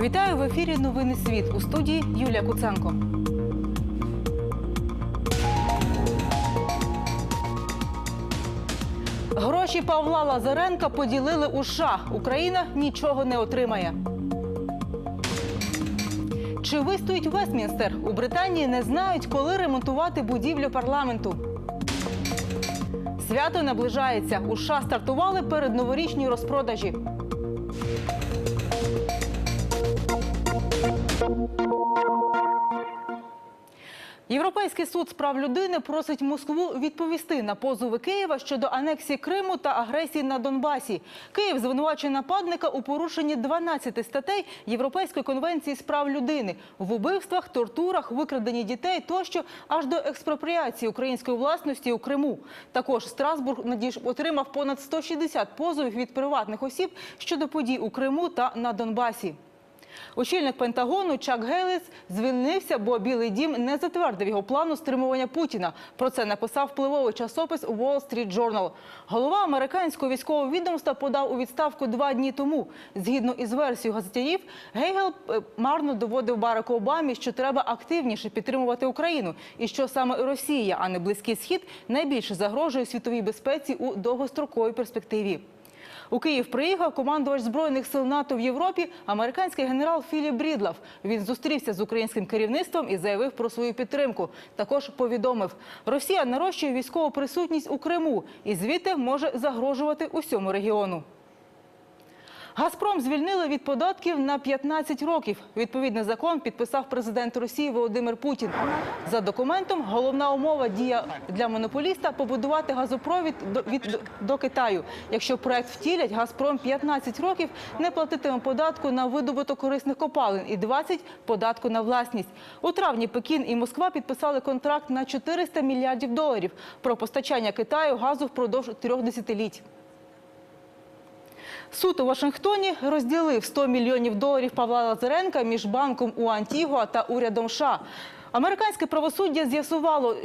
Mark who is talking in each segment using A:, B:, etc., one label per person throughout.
A: Вітаю в ефірі Новини Світ у студії Юлія Куценко. Гроші Павла Лазаренка поділили у США. Україна нічого не отримає. Чи вистоїть Вестмінстер? У Британії не знають, коли ремонтувати будівлю парламенту. Свято наближається. У США стартували перед новорічні розпродажі. Європейський суд з прав людини просить Москву відповісти на позови Києва щодо анексії Криму та агресії на Донбасі. Київ звинувачує нападника у порушенні 12 статей Європейської конвенції з прав людини в убивствах, тортурах, викраденні дітей тощо аж до експропріації української власності у Криму. Також Страсбург надіж отримав понад 160 позовів від приватних осіб щодо подій у Криму та на Донбасі. Очільник Пентагону Чак Гейліс звільнився, бо Білий Дім не затвердив його плану стримування Путіна. Про це написав впливовий часопис Wall Street Journal. Голова американського військового відомства подав у відставку два дні тому. Згідно із версією газетярів, Гейгел е, марно доводив Бараку Обамі, що треба активніше підтримувати Україну, і що саме Росія, а не Близький Схід, найбільше загрожує світовій безпеці у довгостроковій перспективі. У Київ приїхав командувач збройних сил НАТО в Європі, американський генерал Філіп Брідлав. Він зустрівся з українським керівництвом і заявив про свою підтримку. Також повідомив, Росія нарощує військову присутність у Криму і звідти може загрожувати усьому регіону. Газпром звільнили від податків на 15 років. Відповідний закон підписав президент Росії Володимир Путін. За документом, головна умова дія для монополіста побудувати газопровід до, від, до Китаю. Якщо проект втілять, Газпром 15 років не платитиме податку на видобуток корисних копалин і 20 – податку на власність. У травні Пекін і Москва підписали контракт на 400 мільярдів доларів про постачання Китаю газу впродовж трьох десятиліть. Суд у Вашингтоні розділив 100 мільйонів доларів Павла Лазаренка між банком у Антігуа та урядом США. Американське правосуддя з'ясувало,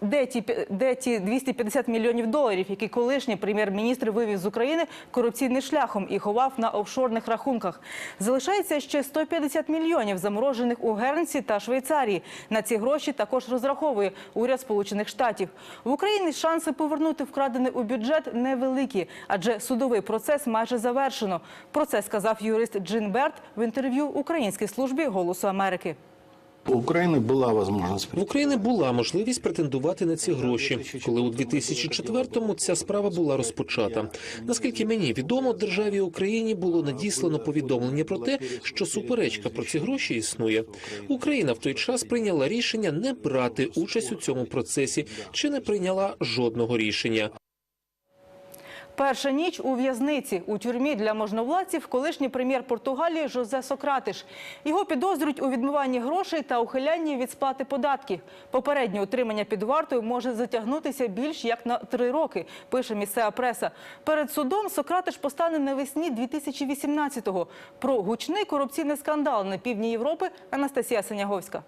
A: де ті, де ті 250 мільйонів доларів, які колишній прем'єр-міністр вивів з України корупційним шляхом і ховав на офшорних рахунках. Залишається ще 150 мільйонів, заморожених у Гернсі та Швейцарії. На ці гроші також розраховує уряд Сполучених Штатів. В Україні шанси повернути вкрадене у бюджет невеликі, адже судовий процес майже завершено. Про це сказав юрист Джин Берт в інтерв'ю українській службі Голосу Америки.
B: України була можливість
C: В України була можливість претендувати на ці гроші, коли у 2004-му ця справа була розпочата. Наскільки мені відомо, державі Україні було надіслано повідомлення про те, що суперечка про ці гроші існує. Україна в той час прийняла рішення не брати участь у цьому процесі чи не прийняла жодного рішення.
A: Перша ніч у в'язниці у тюрмі для можновладців колишній прем'єр Португалії Жозе Сократиш. Його підозрюють у відмиванні грошей та ухилянні від сплати податків. Попереднє утримання під вартою може затягнутися більш як на три роки, пише місцева преса. Перед судом Сократиш постане навесні 2018-го. Про гучний корупційний скандал на півдні Європи Анастасія Синяговська.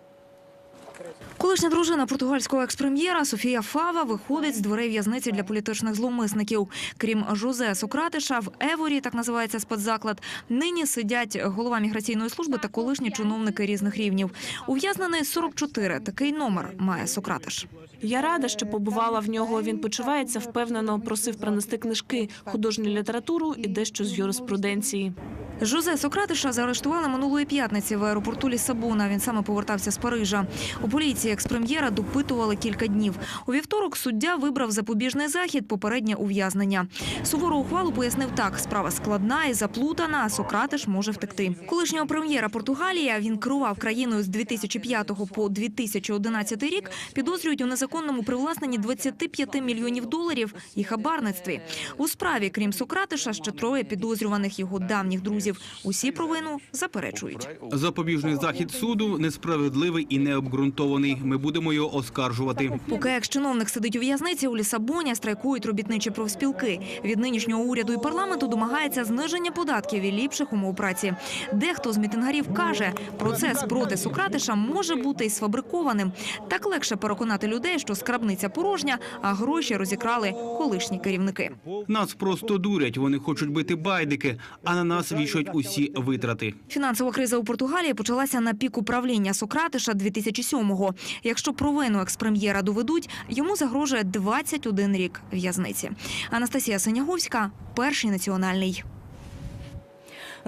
D: Колишня дружина португальського експрем'єра Софія Фава виходить з дверей в'язниці для політичних зловмисників. Крім Жозе Сократиша, в Еворі, так називається спецзаклад, нині сидять голова міграційної служби та колишні чиновники різних рівнів. Ув'язнений 44. Такий номер має Сократиш.
E: Я рада, що побувала в нього. Він почувається впевнено, просив принести книжки, художню літературу і дещо з юриспруденції.
D: Жозе Сократиша заарештували минулої п'ятниці в аеропорту Лісабона. Він саме повертався з Парижа. У поліції експрем'єра допитували кілька днів. У вівторок суддя вибрав запобіжний захід, попереднє ув'язнення. Сувору ухвалу пояснив так: справа складна і заплутана. а Сократиш може втекти. Колишнього прем'єра Португалія він керував країною з 2005 по 2011 рік. Підозрюють у незаконному привласненні 25 мільйонів доларів і хабарництві. У справі, крім Сократиша, ще троє підозрюваних його давніх друзів. Усі провину заперечують.
F: Запобіжний захід суду несправедливий і необґрунтований. Ми будемо його оскаржувати.
D: Поки екс-чиновник сидить у в'язниці, у Лісабоні страйкують робітничі профспілки. Від нинішнього уряду і парламенту домагається зниження податків і ліпших умов праці. Дехто з мітингарів каже, процес проти Сократиша може бути і сфабрикованим. Так легше переконати людей, що скрабниця порожня, а гроші розікрали колишні керівники.
F: Нас просто дурять. Вони хочуть бити байдики, а на нас вішають усі витрати.
D: Фінансова криза у Португалії почалася на піку правління Сократиша 2007-го. Якщо провину експрем'єра доведуть, йому загрожує 21 рік в'язниці. Анастасія Синяговська, перший національний.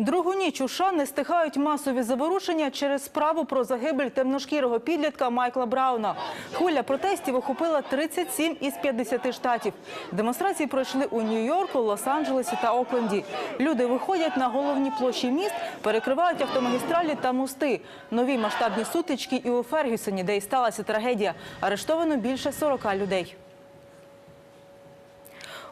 A: Другу ніч у США не стихають масові заворушення через справу про загибель темношкірого підлітка Майкла Брауна. Хвиля протестів охопила 37 із 50 штатів. Демонстрації пройшли у Нью-Йорку, Лос-Анджелесі та Окленді. Люди виходять на головні площі міст, перекривають автомагістралі та мости. Нові масштабні сутички і у Фергюсоні, де й сталася трагедія. Арештовано більше 40 людей.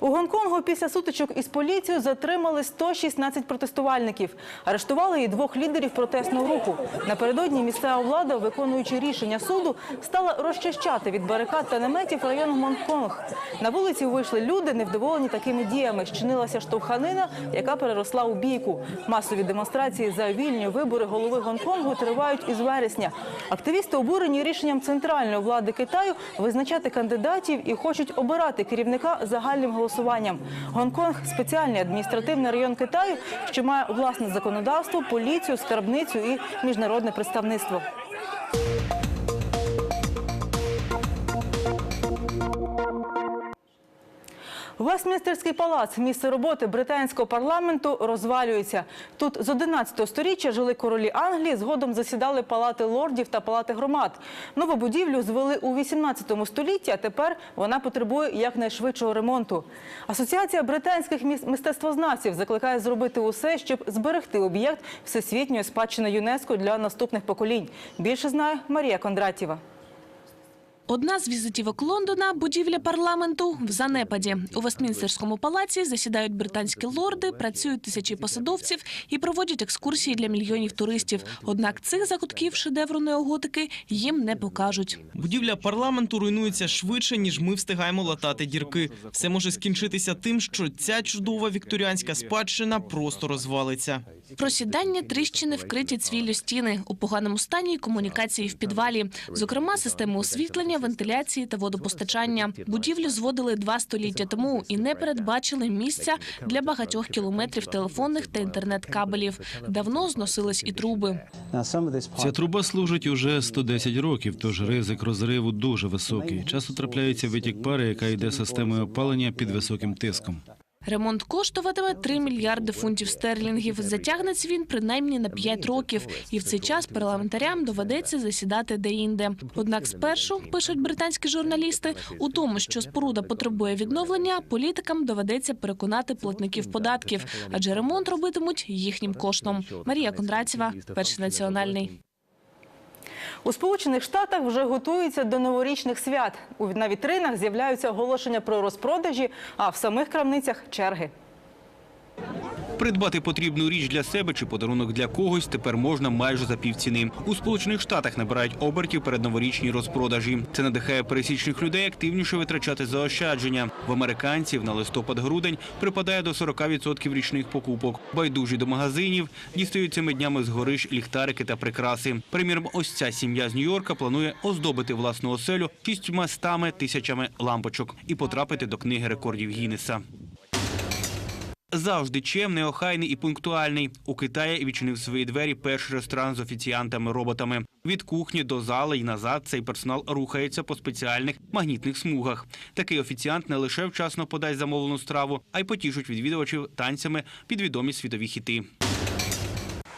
A: У Гонконгу після сутичок із поліцією затримали 116 протестувальників. Арештували і двох лідерів протестного руху. Напередодні місцева влада, виконуючи рішення суду, стала розчищати від барикад та наметів район Гонконг. На вулиці вийшли люди, невдоволені такими діями. Щинилася штовханина, яка переросла у бійку. Масові демонстрації за вільні вибори голови Гонконгу тривають із вересня. Активісти обурені рішенням центральної влади Китаю визначати кандидатів і хочуть обирати керівника загальним голосуванням. Гонконг – спеціальний адміністративний район Китаю, що має власне законодавство, поліцію, скарбницю і міжнародне представництво. Вестмінстерський палац, місце роботи британського парламенту, розвалюється. Тут з 11 століття жили королі Англії, згодом засідали палати лордів та палати громад. Нову будівлю звели у 18 столітті, а тепер вона потребує якнайшвидшого ремонту. Асоціація британських мистецтвознавців закликає зробити усе, щоб зберегти об'єкт всесвітньої спадщини ЮНЕСКО для наступних поколінь. Більше знає Марія Кондратєва.
E: Одна з візитівок Лондона – будівля парламенту в занепаді. У Вестмінстерському палаці засідають британські лорди, працюють тисячі посадовців і проводять екскурсії для мільйонів туристів. Однак цих закутків шедевру неоготики їм не покажуть.
G: Будівля парламенту руйнується швидше, ніж ми встигаємо латати дірки. Все може скінчитися тим, що ця чудова вікторіанська спадщина просто розвалиться.
E: Просідання тріщини вкриті цвіллю стіни. У поганому стані комунікації в підвалі. Зокрема, системи освітлення, вентиляції та водопостачання. Будівлю зводили два століття тому і не передбачили місця для багатьох кілометрів телефонних та інтернет-кабелів. Давно зносились і труби.
H: Ця труба служить уже 110 років, тож ризик розриву дуже високий. Часто трапляється витік пари, яка йде системою опалення під високим тиском.
E: Ремонт коштуватиме 3 мільярди фунтів стерлінгів. Затягнеться він принаймні на 5 років. І в цей час парламентарям доведеться засідати деінде. Однак спершу, пишуть британські журналісти, у тому, що споруда потребує відновлення, політикам доведеться переконати платників податків, адже ремонт робитимуть їхнім коштом. Марія Кондратєва, перший національний.
A: У Сполучених Штатах вже готуються до новорічних свят. У на вітринах з'являються оголошення про розпродажі, а в самих крамницях черги.
F: Придбати потрібну річ для себе чи подарунок для когось тепер можна майже за півціни. У Сполучених Штатах набирають обертів передноворічні розпродажі. Це надихає пересічних людей активніше витрачати заощадження. В американців на листопад-грудень припадає до 40% річних покупок. Байдужі до магазинів дістають цими днями з гориш ліхтарики та прикраси. Приміром, ось ця сім'я з Нью-Йорка планує оздобити власну оселю шістьма стами тисячами лампочок і потрапити до книги рекордів Гіннеса. Завжди чемний, охайний і пунктуальний. У Китаї відчинив свої двері перший ресторан з офіціантами-роботами. Від кухні до зали і назад цей персонал рухається по спеціальних магнітних смугах. Такий офіціант не лише вчасно подасть замовлену страву, а й потішить відвідувачів танцями під відомі світові хіти.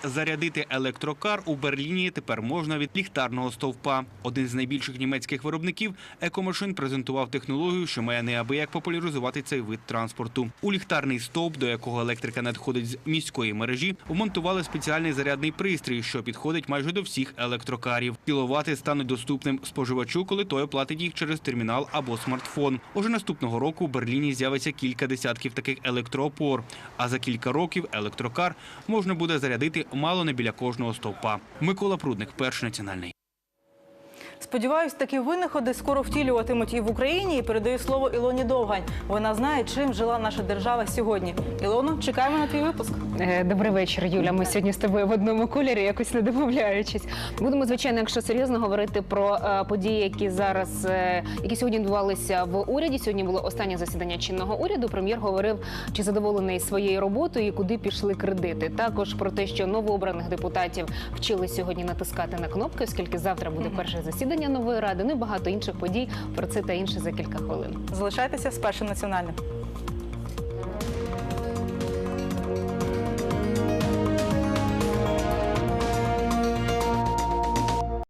F: Зарядити електрокар у Берліні тепер можна від ліхтарного стовпа. Один з найбільших німецьких виробників екомашин презентував технологію, що має неабияк популяризувати цей вид транспорту. У ліхтарний стовп, до якого електрика надходить з міської мережі, вмонтували спеціальний зарядний пристрій, що підходить майже до всіх електрокарів. Кіловати стануть доступним споживачу, коли той оплатить їх через термінал або смартфон. Уже наступного року в Берліні з'явиться кілька десятків таких електроопор. А за кілька років електрокар можна буде зарядити мало не біля кожного стовпа. Микола Прудник, перший національний.
A: Сподіваюсь, такі винаходи скоро втілюватимуть і в Україні. І передаю слово Ілоні Довгань. Вона знає, чим жила наша держава сьогодні. Ілоно, чекаємо на твій випуск.
I: Е, Добрий вечір, Юля. Ми сьогодні з тобою в одному кольорі, якось не домовляючись. Будемо звичайно, якщо серйозно говорити про е, події, які зараз е, які сьогодні відбувалися в уряді. Сьогодні було останнє засідання чинного уряду. Прем'єр говорив, чи задоволений своєю роботою і куди пішли кредити. Також про те, що новообраних депутатів вчили сьогодні натискати на кнопки, оскільки завтра буде перше засідання нової ради. Ну і багато інших подій. Про це та інше за кілька хвилин.
A: Залишайтеся з першим національним.